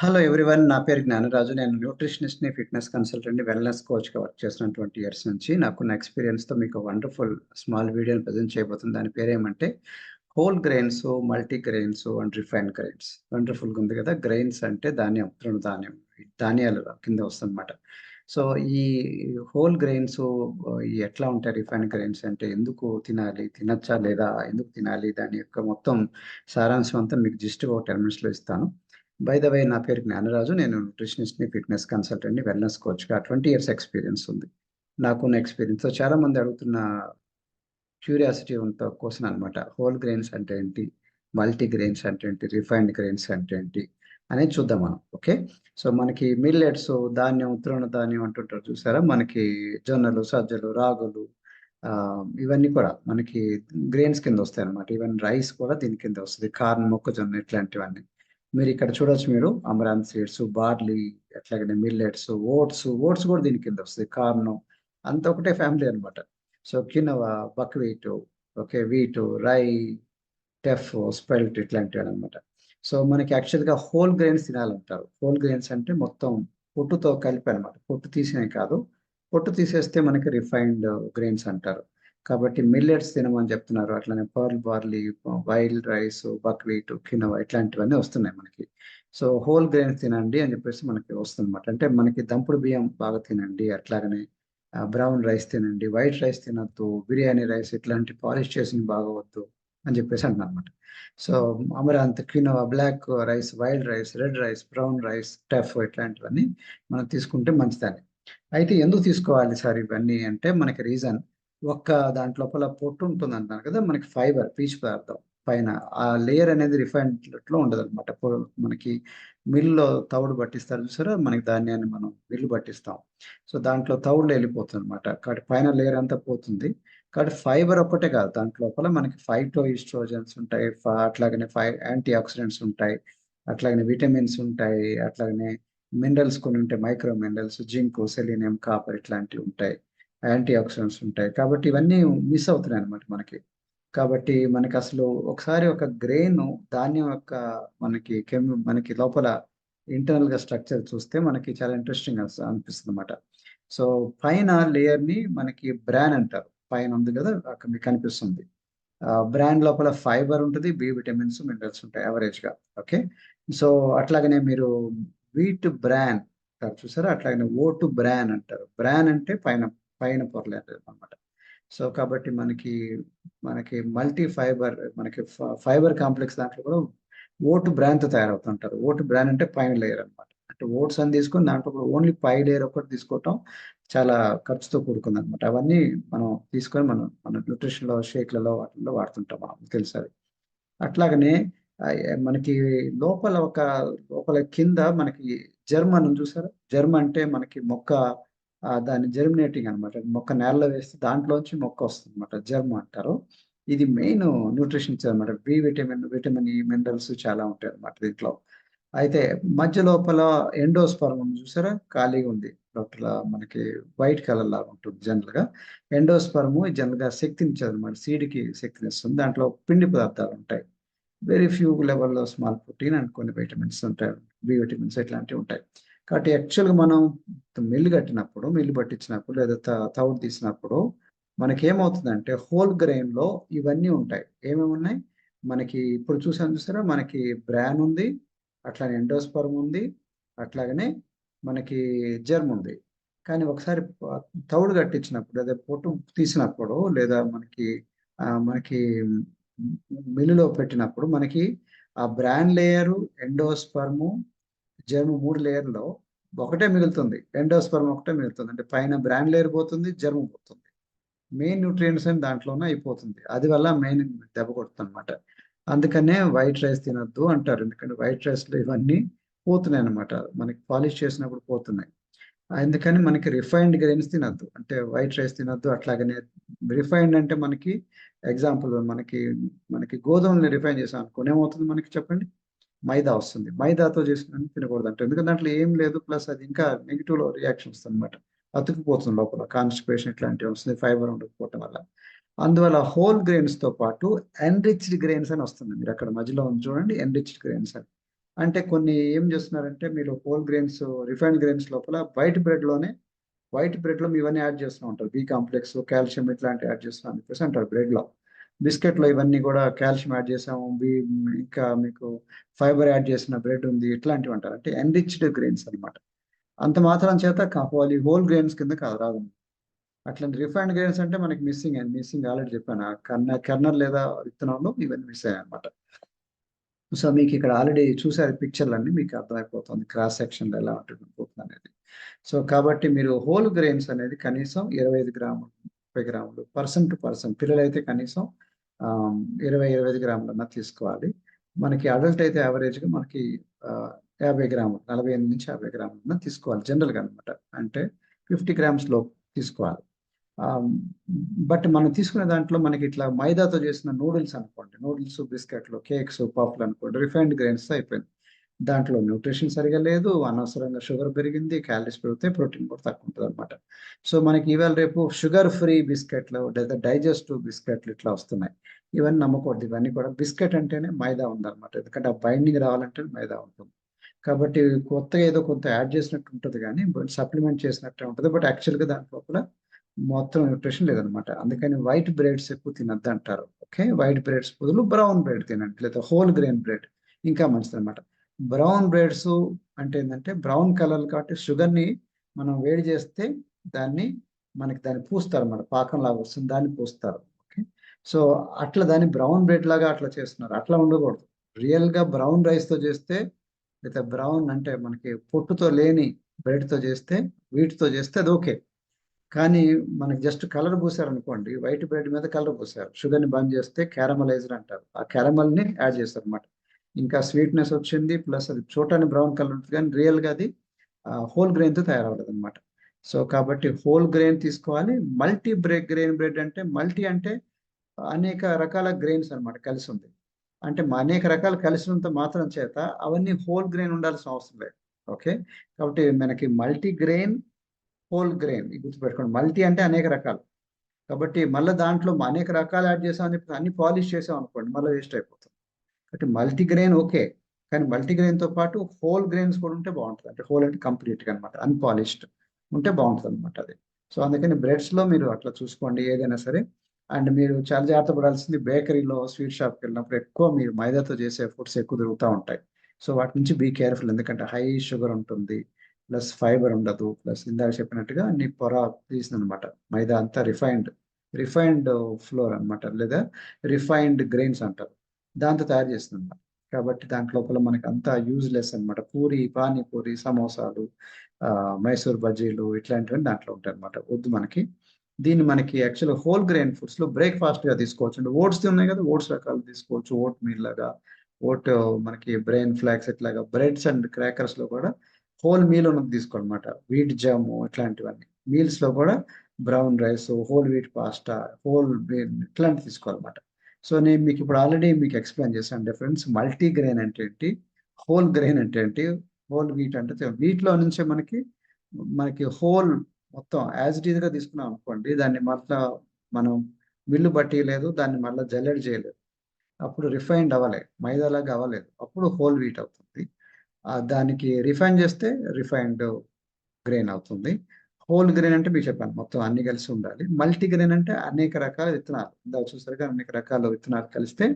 Hello everyone నా పేరు జ్ఞానరాజు. నేను న్యూట్రిషనిస్ట్ని ఫిట్నెస్ కన్సల్టెంట్ని వెల్నెస్ కోచ్గా వర్క్ ట్వంటీ ఇయర్స్ నుంచి. నాకున్న ఎక్స్పీరియన్స్తో మీకు వండర్ఫుల్ స్మాల్ వీడియోని ప్రజెంట్ చేయబోతుంది దాని పేరు ఏమంటే whole grains multi grains and refine grains వండర్ఫుల్గా ఉంది కదా. గ్రెయిన్స్ అంటే ధాన్యం తృణధాన్యం ధాన్యాలు కింద వస్తుందన్నమాట. సో ఈ హోల్ గ్రెయిన్స్ ఎట్లా ఉంటాయి రిఫైన్ గ్రెయిన్స్ అంటే ఎందుకు తినాలి తినచ్చా లేదా ఎందుకు తినాలి దాని యొక్క మొత్తం సారాంశం అంతా మీకు జస్ట్ ఒక టెన్ మినిట్స్లో ఇస్తాను. బై ద వే నా పేరు జ్ఞానరాజు. నేను న్యూట్రిషనిస్ట్ని ఫిట్నెస్ కన్సల్టెంట్ని వెల్నెస్ కోచ్గా ట్వంటీ ఇయర్స్ ఎక్స్పీరియన్స్ ఉంది. నాకున్న ఎక్స్పీరియన్స్తో చాలా మంది అడుగుతున్న క్యూరియాసిటీ ఉంత క్వశ్చన్ అనమాట హోల్ గ్రెయిన్స్ అంటే ఏంటి? మల్టీ గ్రెయిన్స్ అంటే ఏంటి? రిఫైన్డ్ గ్రెయిన్స్ అంటే ఏంటి? అనేది చూద్దాం మనం. ఓకే సో మనకి మిల్లెట్స్ ధాన్యం తృణ ధాన్యం అంటుంటారు చూసారా? మనకి జొన్నలు సజ్జలు రాగులు ఇవన్నీ కూడా మనకి గ్రెయిన్స్ కింద వస్తాయి అనమాట ఈవెన్ రైస్ కూడా దీని కింద వస్తుంది. కార్న్ మొక్కజొన్న ఇట్లాంటివన్నీ. మీరు ఇక్కడ చూడొచ్చు మీరు అమరాన్ సీడ్స్ బార్లీ అట్లాగే మిల్లెట్స్ ఓట్స్ ఓట్స్ కూడా దీని కింద వస్తుంది కార్న్ అంత ఒకటే ఫ్యామిలీ అనమాట సో కినవా బక్వీట్ ఓకే వీటు రై టెఫ్ స్పెల్ట్ ఇట్లాంటివి అనమాట సో మనకి యాక్చువల్గా హోల్ గ్రెయిన్స్ తినాలంటారు. హోల్ గ్రెయిన్స్ అంటే మొత్తం పొట్టుతో కలిపి అనమాట పొట్టు తీసినవి కాదు. పొట్టు తీసేస్తే మనకి రిఫైన్డ్ గ్రెయిన్స్ అంటారు. కాబట్టి మిల్లెట్స్ తినమని చెప్తున్నారు. అట్లనే pearl barley wild rice buckwheat quinoa ఇట్లాంటివన్నీ వస్తున్నాయి మనకి. సో హోల్ గ్రెయిన్స్ తినండి అని చెప్పేసి మనకి వస్తుందన్నమాట. అంటే మనకి దంపుడు బియ్యం బాగా తినండి అట్లాగనే బ్రౌన్ రైస్ తినండి వైట్ రైస్ తినద్దు బిర్యానీ రైస్ ఇట్లాంటి పాలిష్ చేసిన బాగా వద్దు అని చెప్పేసి అంటున్నమాట so amaranth quinoa black rice wild rice red rice brown rice teff ఇట్లాంటివన్నీ మనం తీసుకుంటే మంచిదని అయితే ఎందుకు తీసుకోవాలి సార్ ఇవన్నీ అంటే మనకి రీజన్ ఒక్క దాంట్లోపల పొట్టు ఉంటుంది అంటున్నారు కదా మనకి ఫైబర్ పీచు పదార్థం పైన. ఆ లేయర్ అనేది రిఫైన్లో ఉండదు అనమాట మనకి మిల్లులో తవుడు పట్టిస్తారు చూసారా? మనకి ధాన్యాన్ని మనం మిల్లు పట్టిస్తాం. సో దాంట్లో తవుడులో వెళ్ళిపోతుంది అనమాట కాబట్టి పైన లేయర్ అంతా పోతుంది. కాబట్టి ఫైబర్ ఒక్కటే కాదు దాంట్లో లోపల మనకి ఫైటో ఈస్ట్రోజన్స్ ఉంటాయి అట్లాగనే ఫై యాంటీ ఆక్సిడెంట్స్ ఉంటాయి అట్లాగనే విటమిన్స్ ఉంటాయి అట్లాగనే మినరల్స్ కొన్ని ఉంటాయి micro minerals zinc selenium copper ఇట్లాంటివి ఉంటాయి. యాంటీ ఆక్సిడెంట్స్ ఉంటాయి. కాబట్టి ఇవన్నీ మిస్ అవుతున్నాయి అనమాట మనకి. కాబట్టి మనకి అసలు ఒకసారి ఒక గ్రెయిన్ ధాన్యం యొక్క మనకి కెమి మనకి లోపల ఇంటర్నల్గా స్ట్రక్చర్ చూస్తే మనకి చాలా ఇంట్రెస్టింగ్ అనిపిస్తుంది అనమాట సో పైన లేయర్ని మనకి బ్రాన్ అంటారు. పైన ఉంది కదా అక్కడ మీకు కనిపిస్తుంది. బ్రాండ్ లోపల ఫైబర్ ఉంటుంది బి విటమిన్స్ మినరల్స్ ఉంటాయి యావరేజ్గా. ఓకే సో అట్లాగనే మీరు వీట్ బ్రాన్ చూసారా? అట్లాగనే ఓటు బ్రాన్ అంటారు. బ్రాన్ అంటే పైన పైన పొరలేదు అనమాట సో కాబట్టి మనకి మనకి మల్టీ ఫైబర్ మనకి ఫైబర్ కాంప్లెక్స్ దాంట్లో కూడా ఓటు బ్రాండ్తో తయారవుతుంటారు. ఓటు బ్రాండ్ అంటే పైన లేయర్ అనమాట అంటే ఓట్స్ అని తీసుకొని దాంట్లో కూడా ఓన్లీ పై లేయర్ ఒకటి తీసుకోవటం చాలా ఖర్చుతో కూడుకుంది అనమాట అవన్నీ మనం తీసుకొని మనం మన న్యూట్రిషన్లో షేక్లలో వాటిల్లో వాడుతుంటాం మనం తెలుసు అట్లాగనే మనకి లోపల ఒక లోపల కింద మనకి జర్మన్ చూసారా? జర్మ అంటే మనకి మొక్క దాన్ని జర్మినేటింగ్ అనమాట మొక్క నేలలో వేస్తే దాంట్లోంచి మొక్క వస్తుంది అనమాట జర్మ అంటారు. ఇది మెయిన్ న్యూట్రిషన్ అనమాట B vitamin vitamin E minerals చాలా ఉంటాయి అనమాట దీంట్లో. అయితే మధ్య లోపల ఎండోస్పర్మ్ చూసారా? ఖాళీగా ఉంది. డాక్టర్ మనకి వైట్ కలర్ లాగా ఉంటుంది జనరల్గా. ఎండోస్పర్మ్ జనరల్గా శక్తినిచ్చేది అనమాట సీడ్కి శక్తినిస్తుంది దాంట్లో పిండి పదార్థాలు ఉంటాయి. వెరీ ఫ్యూ లెవెల్లో స్మాల్ ప్రోటీన్ అండ్ కొన్ని విటమిన్స్ ఉంటాయి. బి విటమిన్స్ ఇట్లాంటివి ఉంటాయి. కాబట్టి యాక్చువల్గా మనం మిల్లు కట్టినప్పుడు మిల్లు పట్టించినప్పుడు లేదా తవుడు తీసినప్పుడు మనకి ఏమవుతుందంటే హోల్ గ్రెయిన్లో ఇవన్నీ ఉంటాయి. ఏమేమి ఉన్నాయి? మనకి ఇప్పుడు చూసాను చూసారా? మనకి బ్రాన్ ఉంది అట్లానే ఎండోస్పర్మ్ ఉంది అట్లాగనే మనకి జర్మ్ ఉంది. కానీ ఒకసారి తౌడు కట్టించినప్పుడు లేదా పొట్టు తీసినప్పుడు లేదా మనకి మనకి మిల్లులో పెట్టినప్పుడు మనకి ఆ బ్రాండ్ లేయరు ఎండోస్పర్ము జర్మ్ మూడు లేయర్లో ఒకటే మిగులుతుంది. ఎండోస్పర్మ్ ఒకటే మిగులుతుంది. అంటే పైన బ్రాండ్ లేయర్ పోతుంది జర్మ్ పోతుంది. మెయిన్ న్యూట్రియంట్స్ అని దాంట్లోనే అయిపోతుంది. అది వల్ల మెయిన్ దెబ్బ కొడుతుంది అనమాట అందుకనే వైట్ రైస్ తినొద్దు అంటారు. ఎందుకంటే వైట్ రైస్లో ఇవన్నీ పోతున్నాయి అనమాట మనకి పాలిష్ చేసినప్పుడు పోతున్నాయి. అందుకని మనకి రిఫైన్డ్ గ్రెయిన్స్ తినద్దు. అంటే వైట్ రైస్ తినద్దు. అట్లాగనే రిఫైన్డ్ అంటే మనకి ఎగ్జాంపుల్ మనకి మనకి గోధుమని రిఫైన్ చేసాం అనుకోని ఏమవుతుంది మనకి చెప్పండి? మైదా వస్తుంది. మైదాతో చేసిన తినకూడదు అంటే ఎందుకంటే దాంట్లో ఏం లేదు ప్లస్ అది ఇంకా నెగిటివ్ రియాక్షన్ వస్తుంది అనమాట అతుకుపోతుంది లోపల కాన్స్టిపేషన్ ఇట్లాంటివి వస్తుంది ఫైబర్ ఉండకపోవటం వల్ల. అందువల్ల హోల్ గ్రెయిన్స్తో పాటు ఎన్రిచ్డ్ గ్రెయిన్స్ అని వస్తుంది. మీరు అక్కడ మధ్యలో ఉంది చూడండి ఎన్రిచ్డ్ గ్రెయిన్స్ అని. అంటే కొన్ని ఏం చేస్తున్నారంటే మీరు హోల్ గ్రెయిన్స్ రిఫైన్డ్ గ్రెయిన్స్ లోపల వైట్ బ్రెడ్లోనే వైట్ బ్రెడ్లో ఇవన్నీ యాడ్ చేస్తూ ఉంటారు బి కాంప్లెక్స్ కాల్షియం ఇట్లాంటివి యాడ్ చేస్తున్నాం అని చెప్పేసి అంటారు బ్రెడ్లో. బిస్కెట్లో ఇవన్నీ కూడా కాల్షియం యాడ్ చేసాము బి ఇంకా మీకు ఫైబర్ యాడ్ చేసిన బ్రెడ్ ఉంది ఇట్లాంటివి అంటారు. అంటే ఎన్రిచ్డ్ గ్రెయిన్స్ అనమాట అంత మాత్రం చేత హోల్ హోల్ గ్రెయిన్స్ కింద కాదు రాదు. అట్లాంటి రిఫైన్డ్ గ్రెయిన్స్ అంటే మనకి మిస్సింగ్ అండ్ మిస్సింగ్ ఆల్రెడీ చెప్పాను కర్న కర్నర్ లేదా విత్తనంలో ఇవన్నీ మిస్ అయ్యాయి అనమాట సో మీకు ఇక్కడ ఆల్రెడీ చూసారు పిక్చర్లన్నీ మీకు అర్థమైపోతుంది. క్రాస్ సెక్షన్ ఎలా ఉంటుంది అనేది. సో కాబట్టి మీరు హోల్ గ్రెయిన్స్ అనేది కనీసం ఇరవై ఐదు గ్రాములు ముప్పై గ్రాములు పర్సన్ టు పర్సన్ పిల్లలైతే కనీసం ఇరవై ఇరవై ఐదు గ్రాములన్నా తీసుకోవాలి. మనకి అడల్ట్ అయితే యావరేజ్గా మనకి యాభై గ్రాములు నలభై ఎనిమిది నుంచి యాభై గ్రాములన్నా తీసుకోవాలి జనరల్గా అనమాట అంటే ఫిఫ్టీ గ్రామ్స్లో తీసుకోవాలి. బట్ మనం తీసుకునే దాంట్లో మనకి ఇట్లా మైదాతో చేసిన నూడిల్స్ అనుకోండి నూడిల్స్ బిస్కెట్లు కేక్స్ పఫ్లు అనుకోండి రిఫైన్డ్ గ్రెయిన్స్ అయిపోయింది. దాంట్లో న్యూట్రిషన్ సరిగా లేదు అనవసరంగా షుగర్ పెరిగింది క్యాలరీస్ పెరిగితే ప్రోటీన్ కూడా తక్కువ ఉంటుంది అనమాట సో మనకి ఇవాళ రేపు షుగర్ ఫ్రీ బిస్కెట్లు లేదా డైజెస్టివ్ బిస్కెట్లు ఇట్లా వస్తున్నాయి. ఇవన్నీ నమ్మకూడదు. ఇవన్నీ కూడా బిస్కెట్ అంటేనే మైదా ఉందన్నమాట. ఎందుకంటే ఆ బైండింగ్ రావాలంటే మైదా ఉంటుంది. కాబట్టి కొత్తగా ఏదో కొంత యాడ్ చేసినట్టు ఉంటుంది కానీ సప్లిమెంట్ చేసినట్టే ఉంటుంది. బట్ యాక్చువల్గా దాని లోపల మొత్తం న్యూట్రిషన్ లేదనమాట అందుకని వైట్ బ్రెడ్స్ ఎక్కువ తినద్దు అంటారు ఓకే? వైట్ బ్రెడ్స్ బదులు బ్రౌన్ బ్రెడ్ తినండి. లేదా హోల్ గ్రెయిన్ బ్రెడ్. ఇంకా మంచిది అనమాట బ్రౌన్ బ్రెడ్స్ అంటే ఏంటంటే బ్రౌన్ కలర్ కాబట్టి షుగర్ని మనం వేడి చేస్తే దాన్ని మనకి దాన్ని పూస్తారు అనమాట పాకం లాగా వస్తుంది దాన్ని పూస్తారు. ఓకే సో అట్లా దాన్ని బ్రౌన్ బ్రెడ్ లాగా అట్లా చేస్తున్నారు. అట్లా ఉండకూడదు. రియల్గా బ్రౌన్ రైస్తో చేస్తే లేదా బ్రౌన్ అంటే మనకి పొట్టుతో లేని బ్రెడ్తో చేస్తే వీటితో చేస్తే అది ఓకే కానీ మనకి జస్ట్ కలర్ పూసారు అనుకోండి వైట్ బ్రెడ్ మీద కలర్ పూసారు. షుగర్ని బంద్ చేస్తే క్యారమలైజర్ అంటారు. ఆ క్యారమల్ని యాడ్ చేస్తారు అనమాట ఇంకా స్వీట్నెస్ వచ్చింది ప్లస్ అది చూడటానికి బ్రౌన్ కలర్ ఉంటుంది కానీ రియల్గా అది హోల్ గ్రెయిన్తో తయారవ్వలేదు అనమాట సో కాబట్టి హోల్ గ్రెయిన్ తీసుకోవాలి. మల్టీ బ్రేక్ గ్రెయిన్ బ్రెడ్ అంటే మల్టీ అంటే అనేక రకాల గ్రెయిన్స్ అనమాట కలిసి ఉంది. అంటే అనేక రకాలు కలిసినంత మాత్రం చేత అవన్నీ హోల్ గ్రెయిన్ ఉండాల్సిన అవసరం లేదు. ఓకే కాబట్టి మనకి మల్టీ గ్రెయిన్ హోల్ గ్రెయిన్ గుర్తుపెట్టుకోండి. మల్టీ అంటే అనేక రకాలు. కాబట్టి మళ్ళీ దాంట్లో అనేక రకాలు యాడ్ చేసామని చెప్పి అన్ని పాలిష్ చేసాం అనుకోండి మళ్ళీ వేస్ట్ అయిపోతుంది కాబట్టి మల్టీగ్రెయిన్ ఓకే కానీ మల్టీ తో పాటు హోల్ గ్రెయిన్స్ కూడా ఉంటే బాగుంటుంది. అంటే హోల్ అంటే కంప్లీట్గా అనమాట అన్పాలిష్డ్ ఉంటే బాగుంటుంది అనమాట అది. సో అందుకని బ్రెడ్స్లో మీరు అట్లా చూసుకోండి ఏదైనా సరే. అండ్ మీరు చాలా జాగ్రత్త పడాల్సింది బేకరీలో స్వీట్ షాప్కి వెళ్ళినప్పుడు ఎక్కువ మీరు మైదాతో చేసే ఫుడ్స్ ఎక్కువ దొరుకుతూ ఉంటాయి. సో వాటి నుంచి బీ కేర్ఫుల్ ఎందుకంటే హై షుగర్ ఉంటుంది ప్లస్ ఫైబర్ ఉండదు ప్లస్ ఇందాక చెప్పినట్టుగా అన్ని పొర తీసింది అనమాట మైదా అంతా రిఫైన్డ్ రిఫైన్డ్ ఫ్లోర్ అనమాట లేదా రిఫైన్డ్ గ్రెయిన్స్ అంటారు. దాంతో తయారు చేస్తుంది కాబట్టి దాంట్ లోపల మనకి అంతా యూజ్లెస్ అనమాట పూరి పానీపూరి సమోసాలు మైసూర్ బజ్జీలు ఇట్లాంటివన్నీ దాంట్లో ఉంటాయి అనమాట వద్దు మనకి. దీన్ని మనకి యాక్చువల్ హోల్ గ్రెయిన్ ఫుడ్స్లో బ్రేక్ఫాస్ట్గా తీసుకోవచ్చు. అంటే ఓట్స్ ఉన్నాయి కదా ఓట్స్ రకాలు తీసుకోవచ్చు. ఓట్ మీల్ లాగా ఓట్ మనకి బ్రెయిన్ ఫ్లాక్స్ ఇట్లాగా బ్రెడ్స్ అండ్ క్రాకర్స్లో కూడా హోల్ మీల్ ఉన్నది తీసుకోనమాట వీట్ జాము ఇట్లాంటివన్నీ. మీల్స్లో కూడా brown rice whole wheat pasta whole ఇట్లాంటివి తీసుకోవాలన్నమాట. సో నేను మీకు ఇప్పుడు ఆల్రెడీ మీకు ఎక్స్ప్లెయిన్ చేశాను డిఫరెన్స్ మల్టీ గ్రెయిన్ అంటే ఏంటి? హోల్ గ్రెయిన్ అంటే ఏంటి? హోల్ వీట్ అంటే వీటిలో నుంచే మనకి మనకి హోల్ మొత్తం యాజ్ ఇట్ ఈజ్గా తీసుకున్నాం అనుకోండి దాన్ని మళ్ళా మనం మిల్లు బట్టి లేదు దాన్ని మళ్ళీ జల్లెడ్ చేయలేదు. అప్పుడు రిఫైన్డ్ అవ్వలేదు మైదాలాగా అవ్వలేదు. అప్పుడు హోల్ వీట్ అవుతుంది. దానికి రిఫైన్ చేస్తే రిఫైన్డ్ గ్రెయిన్ అవుతుంది. హోల్ గ్రెయిన్ అంటే మీకు చెప్పాను మొత్తం అన్ని కలిసి ఉండాలి. మల్టీ గ్రెయిన్ అంటే అనేక రకాల విత్తనాలు. ఇందా చూసారుగా అనేక రకాల విత్తనాలు కలిస్తే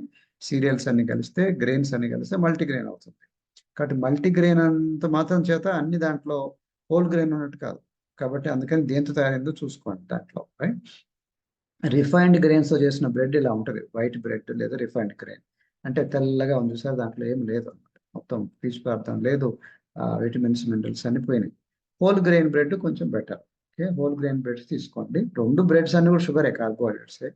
సీరియల్స్ అన్ని కలిస్తే గ్రెయిన్స్ అన్ని కలిస్తే మల్టీ గ్రెయిన్ అవుతుంది. కాబట్టి మల్టీ గ్రెయిన్ అంత మాత్రం చేత అన్ని దాంట్లో హోల్ గ్రెయిన్ ఉన్నట్టు కాదు. కాబట్టి అందుకని దేంతో తయారైందో చూసుకోండి దాంట్లో రైట్ రిఫైన్డ్ గ్రెయిన్స్తో చేసిన బ్రెడ్ ఇలా ఉంటుంది. వైట్ బ్రెడ్ లేదా రిఫైన్డ్ గ్రెయిన్. అంటే తెల్లగా ఉంది సార్ దాంట్లో ఏం లేదు అనమాట మొత్తం పీచు పదార్థం లేదు. విటమిన్స్ మినరల్స్ అన్ని పోయినాయి. హోల్ గ్రెయిన్ బ్రెడ్ కొంచెం better okay whole grain breads తీసుకోండి. రెండు బ్రెడ్స్ అన్ని కూడా షుగరే కార్బోహైడ్రేట్సే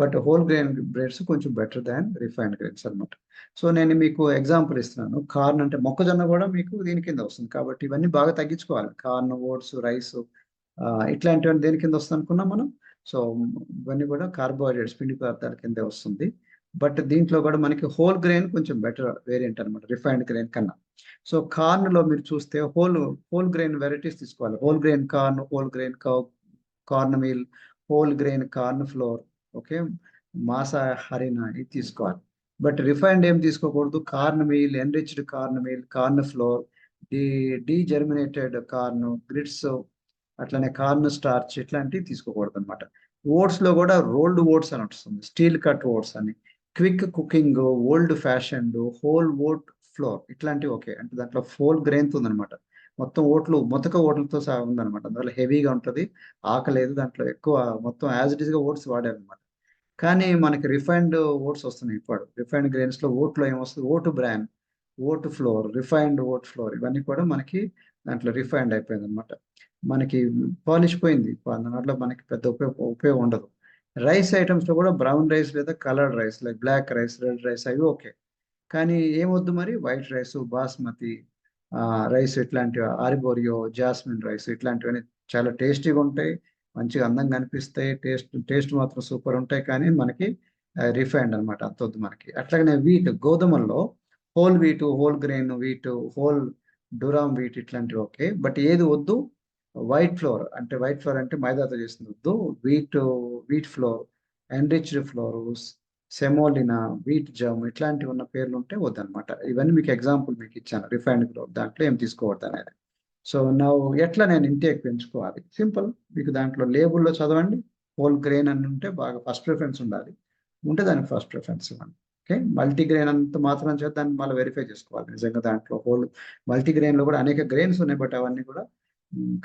బట్ హోల్ గ్రెయిన్ బ్రెడ్స్ కొంచెం బెటర్ దాన్ రిఫైన్డ్ గ్రెయిన్స్ అనమాట సో నేను మీకు ఎగ్జాంపుల్ ఇస్తున్నాను. కార్న్ అంటే మొక్కజొన్న కూడా మీకు దీని కింద వస్తుంది. కాబట్టి ఇవన్నీ బాగా తగ్గించుకోవాలి. కార్న్ ఓట్స్ రైస్ ఇట్లాంటివన్నీ దేని కింద వస్తుంది అనుకున్నాం మనం? సో ఇవన్నీ కూడా కార్బోహైడ్రేట్స్ పిండి పదార్థాల కిందే వస్తుంది. బట్ దీంట్లో కూడా మనకి హోల్ గ్రెయిన్ కొంచెం బెటర్ వేరియంట్ అనమాట రిఫైన్డ్ గ్రెయిన్ కన్నా. సో కార్న్లో మీరు చూస్తే హోల్ హోల్ గ్రెయిన్ వెరైటీస్ తీసుకోవాలి. Whole grain corn whole grain corn meal whole grain corn flour okay? Masa ఇది తీసుకోవాలి. బట్ రిఫైన్డ్ ఏం తీసుకోకూడదు. Corn meal enriched corn meal corn flour de degerminated corn grits అట్లనే corn starch ఇట్లాంటివి తీసుకోకూడదు అనమాట ఓట్స్లో కూడా రోల్డ్ ఓట్స్ అని వస్తుంది. స్టీల్ కట్ ఓట్స్ అని. Quick cooking old fashion whole oat flour ఇట్లాంటివి ఓకే. అంటే దాంట్లో ఫోల్ గ్రెయిన్ ఉందన్నమాట. మొత్తం ఓట్లు మొతక ఓట్లతో సహా ఉందనమాట అందువల్ల హెవీగా ఉంటుంది. ఆకలేదు దాంట్లో. ఎక్కువ మొత్తం యాజ్ ఇట్గా ఓట్స్ వాడారనమాట కానీ మనకి రిఫైన్డ్ ఓట్స్ వస్తున్నాయి ఇప్పుడు. రిఫైన్డ్ గ్రెయిన్స్లో ఓట్లో ఏమొస్తుంది? Oat bran oat flour refined oat flour ఇవన్నీ కూడా మనకి దాంట్లో రిఫైన్డ్ అయిపోయింది అనమాట మనకి పాలిష్ పోయింది. దాంట్లో మనకి పెద్ద ఉపయోగ ఉపయోగం ఉండదు. రైస్ ఐటమ్స్లో కూడా బ్రౌన్ రైస్ లేదా coloured rice like black rice red rice అవి ఓకే. కానీ ఏమొద్దు మరి? వైట్ రైస్ బాస్మతి రైస్ ఇట్లాంటివి ఆరిబోరియో జాస్మిన్ రైస్ ఇట్లాంటివన్నీ చాలా టేస్టీగా ఉంటాయి. మంచిగా అందంగా అనిపిస్తాయి. టేస్ట్ టేస్ట్ మాత్రం సూపర్ ఉంటాయి కానీ మనకి రిఫైండ్ అనమాట అంత వద్దు మనకి. అట్లాగనే వీట్ గోధుమల్లో whole wheat whole grain wheat whole durum wheat ఇట్లాంటివి ఓకే. బట్ ఏది వద్దు? వైట్ ఫ్లోర్ అంటే వైట్ ఫ్లోర్ అంటే మైదాతో చేసింది వద్దు. Wheat wheat flour enriched flour semolina wheat germ ఇట్లాంటివి ఉన్న పేర్లు ఉంటే వద్దనమాట ఇవన్నీ మీకు ఎగ్జాంపుల్ మీకు ఇచ్చాను రిఫైన్డ్ గ్రోత్ దాంట్లో ఏం తీసుకోవద్దు అనేది. సో నా ఎట్లా నేను ఇంటేక్ పెంచుకోవాలి? సింపుల్ మీకు దాంట్లో లేబుల్లో చదవండి. హోల్ గ్రెయిన్ అని ఉంటే బాగా ఫస్ట్ ప్రిఫరెన్స్ ఉండాలి. ఉంటే దానికి ఫస్ట్ ప్రిఫరెన్స్ ఇవ్వండి. ఓకే మల్టీగ్రెయిన్ అంత మాత్రం చేత దాన్ని మళ్ళీ వెరిఫై చేసుకోవాలి. నిజంగా దాంట్లో హోల్ మల్టీగ్రెయిన్లో కూడా అనేక గ్రెయిన్స్ ఉన్నాయి బట్ అవన్నీ కూడా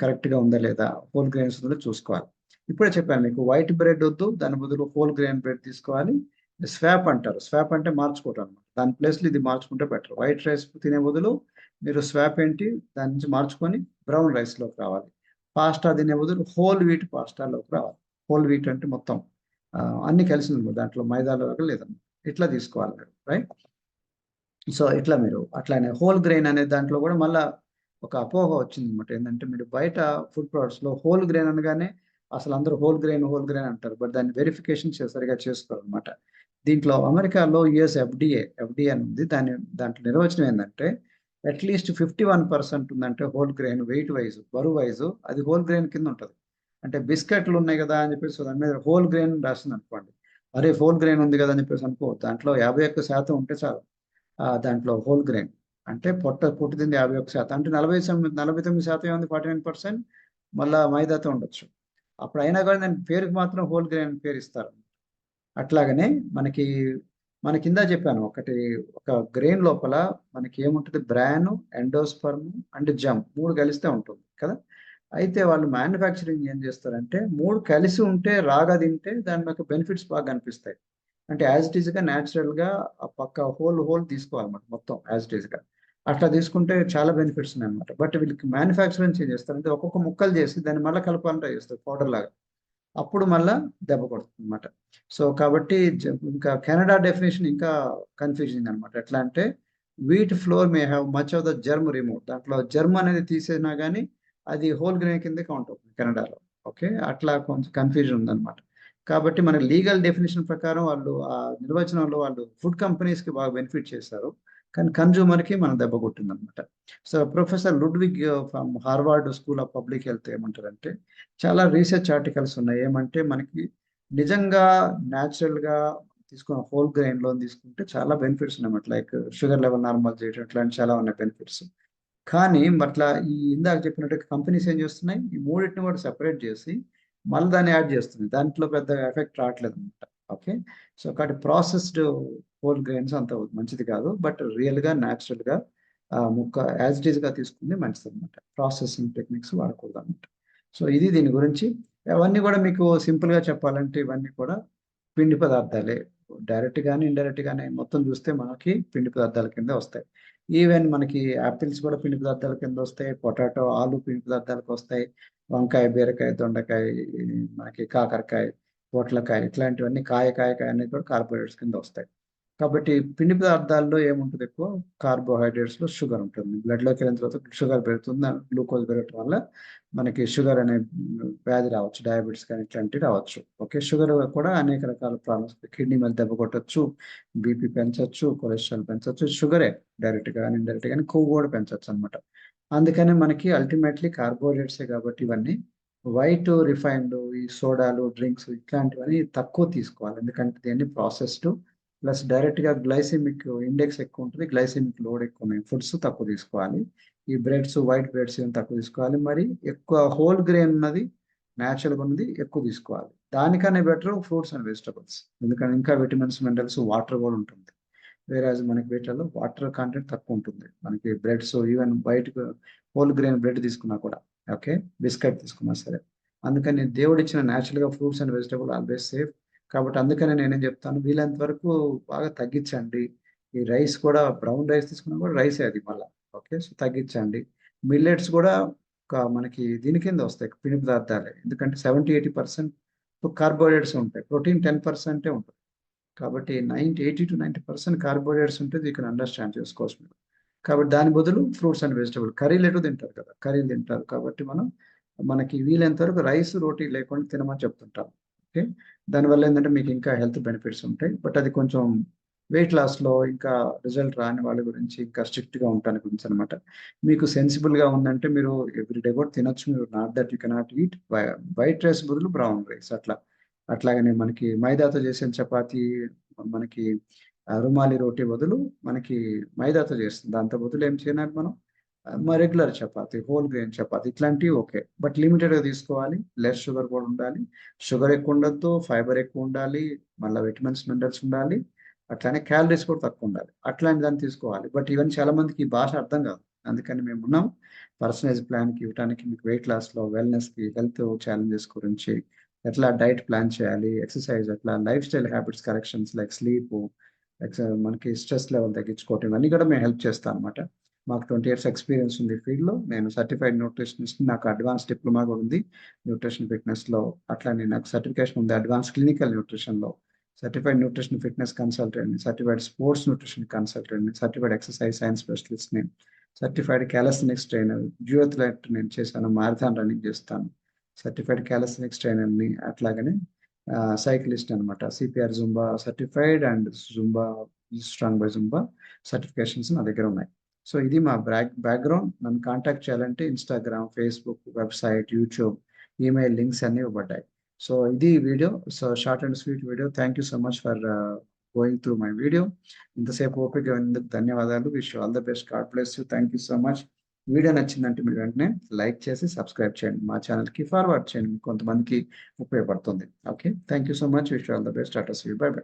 కరెక్ట్గా ఉందా లేదా? హోల్ గ్రెయిన్స్ ఉందో చూసుకోవాలి. ఇప్పుడే చెప్పాను మీకు వైట్ బ్రెడ్ వద్దు దాని బదులు హోల్ గ్రెయిన్ బ్రెడ్ తీసుకోవాలి. స్వాప్ అంటారు. స్వాప్ అంటే మార్చుకోవటం అనమాట దాని ప్లేస్లో ఇది మార్చుకుంటే బెటర్. వైట్ రైస్ తినే బదులు మీరు స్వాప్ ఏంటి? దాని నుంచి మార్చుకొని బ్రౌన్ రైస్లోకి రావాలి. పాస్టా తినే బదులు హోల్ వీట్ పాస్టాలోకి రావాలి. హోల్ వీట్ అంటే మొత్తం అన్ని కలిసి దాంట్లో మైదాలో లేదన్నమాట. ఇట్లా తీసుకోవాలి మీరు రైట్? సో ఇట్లా మీరు అట్లానే హోల్ గ్రెయిన్ అనే దాంట్లో కూడా మళ్ళీ ఒక అపోహ వచ్చింది అనమాట ఏంటంటే మీరు బయట ఫుడ్ ప్రొడక్ట్స్లో హోల్ గ్రెయిన్ అనగానే అసలు అందరూ హోల్ గ్రెయిన్ హోల్ గ్రెయిన్ అంటారు. బట్ దాన్ని వెరిఫికేషన్ సరిగా చేసుకోరు అనమాట దీంట్లో అమెరికాలో యుఎస్ ఎఫ్డిఏ ఎఫ్డిఏ అని ఉంది. దాని దాంట్లో నిర్వచనం ఏంటంటే at least fifty one percent ఉందంటే హోల్ గ్రెయిన్ వెయిట్ వైజ్ బరువు వైజ్ అది హోల్ గ్రెయిన్ కింద ఉంటుంది. అంటే బిస్కెట్లు ఉన్నాయి కదా అని చెప్పేసి దాని మీద హోల్ గ్రెయిన్ రాసింది అనుకోండి అరే హోల్ గ్రెయిన్ ఉంది కదా అని చెప్పేసి అనుకో దాంట్లో యాభై ఒక్క శాతం ఉంటే చాలు. దాంట్లో హోల్ గ్రెయిన్. అంటే పొట్ట పుట్టింది యాభై ఒక్క శాతం. అంటే నలభై నలభై తొమ్మిది శాతం ఏముంది? ఫార్టీ నైన్ పర్సెంట్ మళ్ళీ మైదాతో ఉండొచ్చు. అప్పుడు అయినా కూడా నేను పేరుకి మాత్రం హోల్ గ్రెయిన్ పేరు ఇస్తారు. అట్లాగనే మనకి మన కింద చెప్పాను ఒకటి ఒక గ్రెయిన్ లోపల మనకి ఏముంటుంది? బ్రాన్ ఎండోస్పర్మ్ అండ్ జమ్ మూడు కలిస్తే ఉంటుంది కదా? అయితే వాళ్ళు మ్యానుఫ్యాక్చరింగ్ ఏం చేస్తారంటే మూడు కలిసి ఉంటే రాగా తింటే దాని యొక్క బెనిఫిట్స్ బాగా కనిపిస్తాయి. అంటే యాజ్ ఇట్ ఈస్గా న్యాచురల్గా ఆ పక్క హోల్ హోల్ తీసుకోవాలన్నమాట మొత్తం యాజ్ ఇట్ ఈస్గా అట్లా తీసుకుంటే చాలా బెనిఫిట్స్ ఉన్నాయి అనమాట బట్ వీళ్ళకి మ్యానుఫ్యాక్చరింగ్ చేస్తారు అంటే ఒక్కొక్క ముక్కలు చేసి దాన్ని మళ్ళీ కలపాలంటే చేస్తారు పౌడర్ లాగా. అప్పుడు మళ్ళీ దెబ్బ కొడుతుంది అనమాట సో కాబట్టి ఇంకా కెనడా డెఫినేషన్ ఇంకా కన్ఫ్యూజింగ్ అనమాట ఎట్లా అంటే wheat flour may have much of the germ remove దాంట్లో జర్మ్ అనేది తీసేసినా కానీ అది హోల్ గ్రెయిన్ కింద కౌంట్ అవుతుంది కెనడాలో ఓకే అట్లా కొంచెం కన్ఫ్యూజన్ ఉందన్నమాట. కాబట్టి మన లీగల్ డెఫినేషన్ ప్రకారం వాళ్ళు ఆ నిర్వచనంలో వాళ్ళు ఫుడ్ కంపెనీస్కి బాగా బెనిఫిట్ చేశారు. కానీ కన్జ్యూమర్కి మనం దెబ్బ కొట్టిందనమాట so professor Ludwig from Harvard School of Public Health ఏమంటారంటే చాలా రీసెర్చ్ ఆర్టికల్స్ ఉన్నాయి. ఏమంటే మనకి నిజంగా న్యాచురల్గా తీసుకున్న హోల్ గ్రెయిన్ లోన్ తీసుకుంటే చాలా బెనిఫిట్స్ ఉన్నాయి లైక్ షుగర్ లెవెల్ నార్మల్ చేయడం ఇట్లాంటి చాలా ఉన్నాయి బెనిఫిట్స్. కానీ అట్లా ఈ ఇందాక చెప్పినట్టు కంపెనీస్ ఏం చేస్తున్నాయి? ఈ మూడింటిని కూడా సెపరేట్ చేసి మళ్ళీ దాన్ని యాడ్ చేస్తుంది దాంట్లో పెద్ద ఎఫెక్ట్ రావట్లేదు అనమాట ఓకే? సో కాబట్టి ప్రాసెస్డ్ హోల్ గ్రెయిన్స్ అంత మంచిది కాదు. బట్ రియల్గా న్యాచురల్గా ముక్క యాజ్ ఇట్ ఈస్గా తీసుకుంది మంచిది అనమాట ప్రాసెసింగ్ టెక్నిక్స్ వాడకూడదు అనమాట సో ఇది దీని గురించి. అవన్నీ కూడా మీకు సింపుల్గా చెప్పాలంటే ఇవన్నీ కూడా పిండి పదార్థాలే. డైరెక్ట్ కానీ ఇండైరెక్ట్ కానీ మొత్తం చూస్తే మనకి పిండి పదార్థాల కింద వస్తాయి. ఈవెన్ మనకి యాపిల్స్ కూడా పిండి పదార్థాల కింద వస్తాయి. పొటాటో ఆలు పిండి పదార్థాలకు వస్తాయి. వంకాయ బీరకాయ దొండకాయ మనకి కాకరకాయ పొట్లకాయ ఇట్లాంటివన్నీ కాయ కాయ కాయ అనేది కూడా కార్బోహైడ్రేట్స్ కింద వస్తాయి. కాబట్టి పిండి పదార్థాల్లో ఏముంటుంది ఎక్కువ? కార్బోహైడ్రేట్స్లో షుగర్ ఉంటుంది. బ్లడ్లోకి వెళ్ళిన తర్వాత షుగర్ పెరుగుతుంది? గ్లూకోజ్ పెరగటం వల్ల మనకి షుగర్ అనే వ్యాధి రావచ్చు. డయాబెటీస్ కానీ ఇట్లాంటివి రావచ్చు. ఓకే షుగర్ కూడా అనేక రకాల ప్రాబ్లమ్స్ కిడ్నీ మీద దెబ్బ కొట్టచ్చు బీపీ పెంచవచ్చు కొలెస్ట్రాల్ పెంచవచ్చు షుగరే డైరెక్ట్ కానీ ఇండైరెక్ట్ కానీ కొవ్వు కూడా పెంచవచ్చు అనమాట అందుకనే మనకి అల్టిమేట్లీ కార్బోహైడ్రేట్సే కాబట్టి ఇవన్నీ వైట్ రిఫైన్డ్ ఈ సోడాలు డ్రింక్స్ ఇట్లాంటివన్నీ తక్కువ తీసుకోవాలి. ఎందుకంటే దీన్ని ప్రాసెస్డ్ ప్లస్ డైరెక్ట్గా గ్లైసెమిక్ ఇండెక్స్ ఎక్కువ ఉంటుంది. గ్లైసెమిక్ లోడ్ ఎక్కువ ఉన్నాయి. ఫుడ్స్ తక్కువ తీసుకోవాలి. ఈ బ్రెడ్స్ వైట్ బ్రెడ్స్ ఏమి తక్కువ తీసుకోవాలి. మరి ఎక్కువ హోల్ గ్రెయిన్ ఉన్నది న్యాచురల్గా ఉన్నది ఎక్కువ తీసుకోవాలి. దానికనే బెటర్ ఫ్రూట్స్ అండ్ వెజిటబుల్స్ ఎందుకంటే ఇంకా విటమిన్స్ మినరల్స్ వాటర్ కూడా ఉంటుంది. వేరే మనకి వీటిలో వాటర్ కంటెంట్ తక్కువ ఉంటుంది. మనకి breads even white whole grain bread తీసుకున్నా కూడా. ఓకే? బిస్కెట్ తీసుకున్నా సరే. అందుకని దేవుడు ఇచ్చిన న్యాచురల్గా fruits and vegetable always safe. కాబట్టి అందుకనే నేనేం చెప్తాను వీలంత వరకు బాగా తగ్గించండి. ఈ రైస్ కూడా బ్రౌన్ రైస్ తీసుకున్నా కూడా రైసే అది మళ్ళీ. ఓకే? సో తగ్గించండి. మిల్లెట్స్ కూడా ఒక మనకి దీని కింద వస్తాయి పిండి పదార్థాలే. ఎందుకంటే సెవెంటీ ఎయిటీ పర్సెంట్ కార్బోహైడ్రేట్స్ ఉంటాయి. ప్రోటీన్ టెన్ పర్సెంటే ఉంటుంది. కాబట్టి ninety eighty to ninety percent carbohydrates ఉంటుంది ఇక్కడ అండర్స్టాండ్ చేసుకోవచ్చు మీరు. కాబట్టి దాని బదులు ఫ్రూట్స్ అండ్ వెజిటబుల్. కర్రీలు ఎటు తింటారు కదా. కర్రీలు తింటారు కాబట్టి మనం మనకి వీలైనంత వరకు రైస్ రోటీ లేకుండా తినమని చెప్తుంటాం. ఓకే? దానివల్ల ఏంటంటే మీకు ఇంకా హెల్త్ బెనిఫిట్స్ ఉంటాయి. బట్ అది కొంచెం వెయిట్ లాస్లో ఇంకా రిజల్ట్ రాని వాళ్ళ గురించి ఇంకా స్ట్రిక్ట్గా ఉండటానికి గురించి అనమాట మీకు సెన్సిబుల్గా ఉందంటే మీరు ఎవ్రీడే కూడా తినొచ్చు. మీరు not that you cannot eat. White rice బదులు బ్రౌన్ రైస్ అట్లా. అట్లాగనే మనకి మైదాతో చేసిన చపాతి మనకి రుమాలి రోటీ బదులు మనకి మైదాతో చేస్తుంది దాంతో బదులు ఏం చేయాలి మనం? మా regular chapati whole grain chapati ఇట్లాంటివి ఓకే. బట్ లిమిటెడ్గా తీసుకోవాలి. లెస్ షుగర్ కూడా ఉండాలి. షుగర్ ఎక్కువ ఉండద్దు ఫైబర్ ఎక్కువ ఉండాలి మళ్ళీ విటమిన్స్ మినరల్స్ ఉండాలి. అట్లానే క్యాలరీస్ కూడా తక్కువ ఉండాలి. అట్లాంటి దాన్ని తీసుకోవాలి. బట్ ఈవెన్ చాలా మందికి ఈ భాష అర్థం కాదు. అందుకని మేము ఉన్నాం. పర్సనలైజ్ ప్లాన్కి ఇవ్వడానికి మీకు వెయిట్ లాస్లో వెల్నెస్కి హెల్త్ ఛాలెంజెస్ గురించి ఎట్లా డైట్ ప్లాన్ చేయాలి ఎక్సర్సైజ్ ఎట్లా life style habits corrections like sleep Uh, మనకి స్ట్రెస్ లెవెల్ తగ్గించుకోవటం ఇవన్నీ కూడా మేము హెల్ప్ చేస్తాం అనమాట మాకు ట్వంటీ ఇయర్స్ ఎక్స్పీరియన్స్ ఉంది ఫీల్డ్లో నేను సర్టిఫైడ్ న్యూట్రిషనిస్ట్ నాకు అడ్వాన్స్ డిప్లొమా కూడా ఉంది న్యూట్రిషన్ ఫిట్నెస్లో అట్లానే నాకు సర్టిఫికేషన్ ఉంది advance clinical న్యూట్రిషన్లో certified nutrition fitness consultant certified sports nutrition consultant certified exercise science స్పెషలిస్ట్ని certified calisthenics trainer జ్యూత్లెట్ నేను చేశాను మారథాన్ రన్నింగ్ చేస్తాను. సర్టిఫైడ్ క్యాలస్థెనిక్స్ ట్రైనర్ని అట్లాగనే సైక్లిస్ట్ అనమాట CPR Zumba certified and Zumba strong by Zumba certifications నా దగ్గర ఉన్నాయి. సో ఇది మా బ్యాక్ బ్యాక్గ్రౌండ్ నన్ను కాంటాక్ట్ చేయాలంటే Instagram Facebook website YouTube email links అన్నీ ఇవ్వబడ్డాయి. సో ఇది video. So short and sweet video thank you so much for going through my video ఇంతసేపు ఓపిక ధన్యవాదాలు. Wish all the best God bless you thank you so much video నచ్చిందంటే మీరు వెంటనే like చేసి సబ్స్క్రైబ్ చేయండి. మా ఛానల్కి ఫార్వర్డ్ చేయండి. కొంతమందికి ఉపయోగపడుతుంది. Okay? Thank you so much. Wish all the best. Atas you. Bye bye.